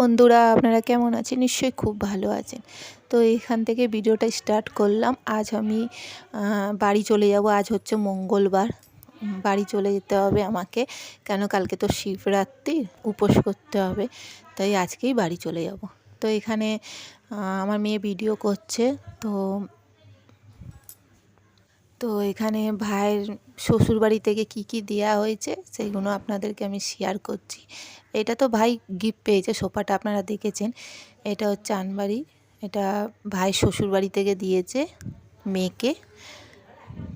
বন্ধুরা, আপনারা কেমন আছেন? নিশ্চয়ই খুব ভালো আছেন। তো এখান থেকে ভিডিওটা স্টার্ট করলাম। আজ আমি বাড়ি চলে যাব। আজ হচ্ছে মঙ্গলবার। বাড়ি চলে যেতে হবে আমাকে। কেন কালকে তো শিবরাত্রি, উপোস করতে হবে। তাই আজকেই বাড়ি চলে যাব। তো এখানে আমার মেয়ে ভিডিও করছে। তো তো এখানে ভাইয়ের শ্বশুর বাড়ি থেকে কি কি দেওয়া হয়েছে সেইগুলো আপনাদেরকে আমি শেয়ার করছি। এটা তো ভাই গিফট পেয়েছে, সোফাটা আপনারা দেখেছেন। এটা হচ্ছে আনবাড়ি। এটা ভাই শ্বশুর বাড়ি থেকে দিয়েছে মেয়েকে।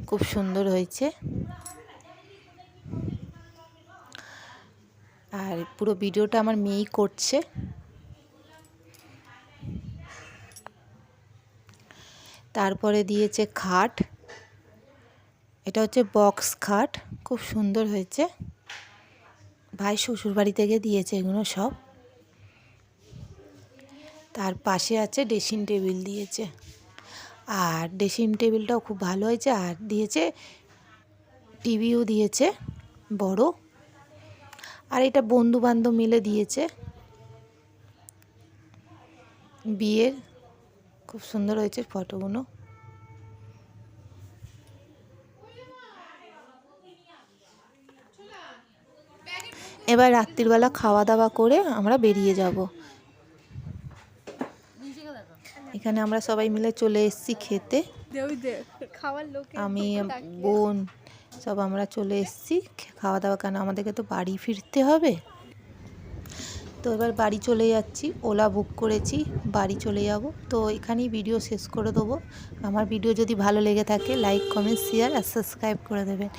খুব সুন্দর হয়েছে। আর পুরো ভিডিওটা আমার মেয়েই করছে। তারপরে দিয়েছে খাট। এটা হচ্ছে বক্স খাট। খুব সুন্দর হয়েছে। ভাই শ্বশুর বাড়ি থেকে দিয়েছে এগুলো সব। তার পাশে আছে ড্রেসিং টেবিল দিয়েছে। আর ড্রেসিং টেবিলটাও খুব ভালো হয়েছে। আর দিয়েছে টিভিও দিয়েছে, বড়। আর এটা বন্ধু বান্ধব মিলে দিয়েছে। বিয়ের খুব সুন্দর হয়েছে ফটোগুলো। এবার রাত্রিবেলা খাওয়া দাওয়া করে আমরা বেরিয়ে যাব। এখানে আমরা সবাই মিলে চলে এসেছি খেতে। আমি, বোন, সব আমরা চলে এসেছি খাওয়া দাওয়া কেন? আমাদেরকে তো বাড়ি ফিরতে হবে। তো এবার বাড়ি চলে যাচ্ছি, ওলা বুক করেছি, বাড়ি চলে যাব। তো এখানেই ভিডিও শেষ করে দেবো। আমার ভিডিও যদি ভালো লেগে থাকে লাইক কমেন্ট শেয়ার আর সাবস্ক্রাইব করে দেবেন।